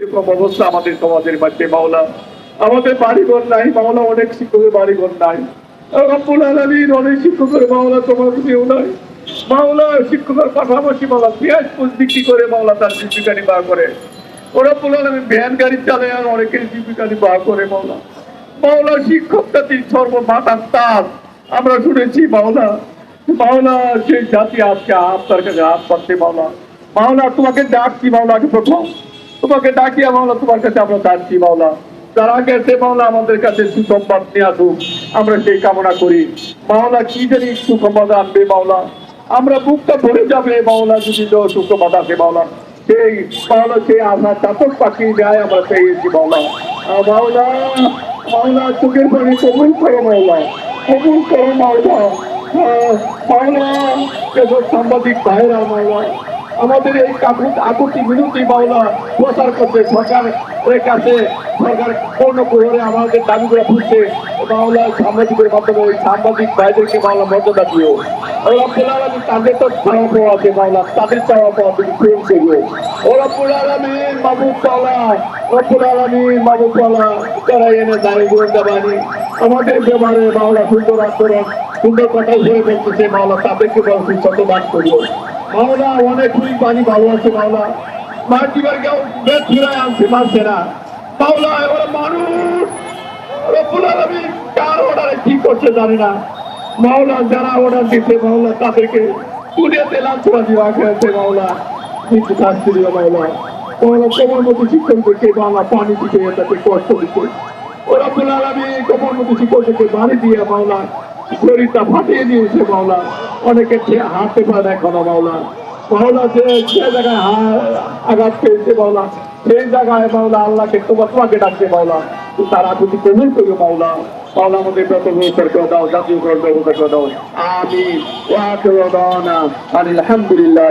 এরকম অবস্থা আমাদের সমাজের মধ্যে মাওলা। আমাদের বাড়িঘর নাই, মাওলা, অনেক শিক্ষকের বাড়িঘর নাই। অনেক শিক্ষকের, মাওলা, তোমার কেউ নাই। মাওলা, শিক্ষকের পাশাপাশি, মাওলা, পেঁয়াজ বিক্রি করে, মাওলা, তার জীবিকা করে। ওরা আমি ভ্যান গাড়ি আর জীবিকা করে, মাওলা। মাওলা শিক্ষকটা তিন সর্বমাতার তার আমরা শুনেছি, মাওলা মাওলা, সেই জাতি আজকে আপনার কাছে হাত পাচ্ছে, মাওলা। মাওলা, তোমাকে ডাকছি, মাওলাকে প্রথম। তোমাকে ডাকিয়া মাওলা তোমার কাছে আমরা ডাকছি মাওলা। যারা গেছে মাওলা আমাদের কাছে সুসংবাদ নিয়ে আসুক আমরা সেই কামনা করি। মাওলা কি জানি সুসংবাদ আনবে মাওলা? আমরা বুকটা ভরে যাবে মাওলা যদি তো সুসংবাদ আসে মাওলা। সেই মাওলা সেই আশা চাতক পাখি যায় আমরা পেয়েছি মাওলা। মাওলা মাওলা চোখের পানি কবুল করো মাওলা কবুল করো মাওলা। আহ, মাওলা সাংবাদিক ভাইরা মাওলা আমাদের এই কাকুত আকুতি বিনতি মাওলা প্রচার করতে সরকার ওই কাছে সরকার পূর্ণ করে আমাদের দাবিগুলো ফুটছে। মাওলা সাংবাদিকের মাধ্যমে ওই সাংবাদিক ভাইদেরকে মাওলা মর্যাদা দিও। ওরা পোলারামি তাদের তো চাওয়া পাওয়া আছে মাওলা, তাদের চাওয়া পাওয়া তুমি প্রেম করিও। ওরা পোলারামি মাবুদ তালা রব্বুল আলমীর মাবুদ তালা তারা এনে দাঁড়িয়ে গোয়েন্দা বাণী। আমাদের ব্যাপারে মাওলা সুন্দর আচরণ, সুন্দর কথা হয়ে বলতেছে মাওলা, তাদেরকে বলছি শতবাদ করিও। মাওলা, অনেক দুই পানি ভালো আছে মাওলা। মার দিবার কেউ বেদ ফিরায় আনছে মারছে না। মাওলা ওরা মানুষ, রব্বুল আলমীর কার অর্ডারে কি করছে জানি না। মাওলা, যারা অর্ডার দিচ্ছে মাওলা, তাদেরকে দুনিয়াতে লাঞ্ছবাজি রাখা মাওলা। কিন্তু শাস্তি দিও মাওলা মাওলা কোমর মতো শিক্ষকদেরকে বাংলা পানি দিতে তাকে কষ্ট দিতে ওরা আলমী কোমর মতো শিক্ষকদেরকে বাড়ি দিয়ে মাওলা, শরীরটা ফাটিয়ে দিয়েছে মাওলা। অনেকে হাঁটতে পারে না এখনও মাওলা। মাওলা যে জায়গায় আঘাত পেয়েছে মাওলা, সেই জায়গায় মাওলা আল্লাহকে তোমার তোমাকে ডাকছে মাওলা। তারা যদি কবুল করিও মাওলা আমি আলহামদুলিল্লাহ